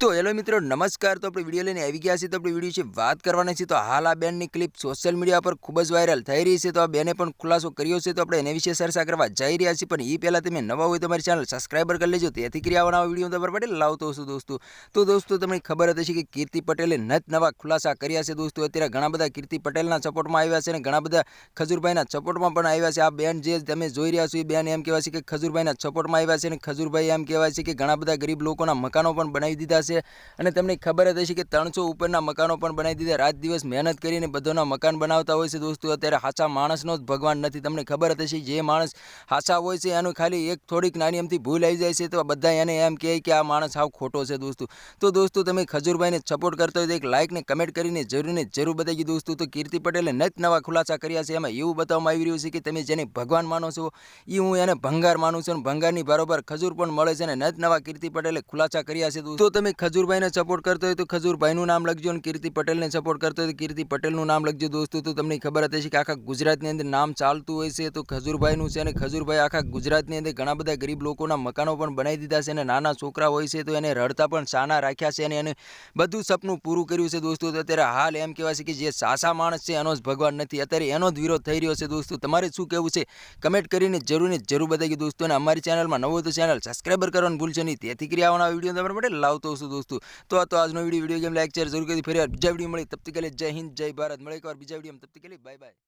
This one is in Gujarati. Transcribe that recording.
તો હેલો મિત્રો, નમસ્કાર. તો આપણે વીડિયો લઈને આવી ગયા છીએ. તો આપણે વીડિયો છે વાત કરવાના છે. તો હાલ આ બેનની ક્લિપ સોશિયલ મીડિયા પર ખૂબ જ વાયરલ થઈ રહી છે. તો આ બેને પણ ખુલાસો કર્યો છે. તો આપણે એને વિશે ચર્ચા કરવા જઈ રહ્યા છીએ. પણ એ પહેલાં તમે નવા હોય તમારી મારી ચેનલ સબસ્ક્રાઈબર કરી લેજો. તેથી કરી આવવાના વીડિયો તમારા માટે લાવતો છું દોસ્તો. તો દોસ્તો, તમને ખબર હતી કે કીર્તિ પટેલે નત નવા ખુલાસા કર્યા છે દોસ્તો. અત્યારે ઘણા બધા કીર્તિ પટેલના સપોર્ટમાં આવ્યા છે અને ઘણા બધા ખજૂરભાઈના સપોર્ટમાં પણ આવ્યા છે. આ બેન જે તમે જોઈ રહ્યા છો એ બેન એમ કહેવાય છે કે ખજૂરભાઈના સપોર્ટમાં આવ્યા છે અને ખજૂરભાઈ એમ કહેવાય છે કે ઘણા બધા ગરીબ લોકોના મકાનો પણ બનાવી દીધા છે. અને તમને ખબર જ હશે કે ત્રણસો ઉપરના મકાનો પણ બનાવી દીધા. રાત દિવસ મહેનત કરીને બધાના મકાન બનાવતા હોય છે દોસ્તો. અત્યારે હાચા માણસનો જ ભગવાન નથી. તમને ખબર જ હશે જે માણસ હાચા હોય છે એનું ખાલી એક થોડીક નાની એમથી ભૂલ આવી જાય છે તો બધા એને એમ કહે કે આ માણસ સાવ ખોટો છે દોસ્તો. તો દોસ્તો તમે ખજૂરભાઈને સપોર્ટ કરતા હોય તો એક લાઇકને કમેન્ટ કરીને જરૂરને જરૂર બતાવી દોસ્તો. તો કીર્તિ પટેલે નત નવા ખુલાસા કર્યા છે. એમાં એવું બતાવવામાં આવી રહ્યું છે કે તમે જેને ભગવાન માનો છો એ હું એને ભંગાર માનું છું. અને ભંગારની બરોબર ખજૂર પણ મળે છે. અને નત નવા કીર્તિ પટેલે ખુલાસા કર્યા છે દોસ્તો. તમે ખજૂરભાઈને સપોર્ટ કરતો હોય તો ખજૂરભાઈનું નામ લખજો અને કીર્તિ પટેલને સપોર્ટ કરતો હોય તો કીર્તિ પટેલનું નામ લખજો. દોસ્તો, તો તમને ખબર હતી કે આખા ગુજરાતની અંદર નામ ચાલતું હોય છે, તો ખજૂરભાઈનું છે અને ખજૂરભાઈ આખા ગુજરાતની અંદર ઘણા બધા ગરીબ લોકોના મકાનો પણ બનાવી દીધા છે અને નાના છોકરા હોય છે, તો એને રડતા પણ સાના રાખ્યા છે અને એને બધું સપનું પૂરું કર્યું છે. દોસ્તો, તો અત્યારે હાલ એમ કહેવાય છે કે જે સાસા માણસ છે, એનો જ ભગવાન નથી. અત્યારે એનો જ વિરોધ થઈ રહ્યો છે. દોસ્તો, તમારે શું કહેવું છે? કમેન્ટ કરીને જરૂર જરૂર બતાવી દોસ્તો. અને અમારી ચેનલમાં નવો તો ચેનલ સબસ્ક્રાઈબર કરવાનું ભૂલશો નહીં. તેથી કરી આવવાના વીડિયો તમારા માટે લાવતો છું. છું દોસ્તો. તો આ તો આજનો video video game like share જરૂર કરી ફરી બીજા વીડિયો મળી. તબ તક કે જય હિન્દ, જય ભારત. મળે એક વાર બીજા વીડિયો તબ કે બાય બાય.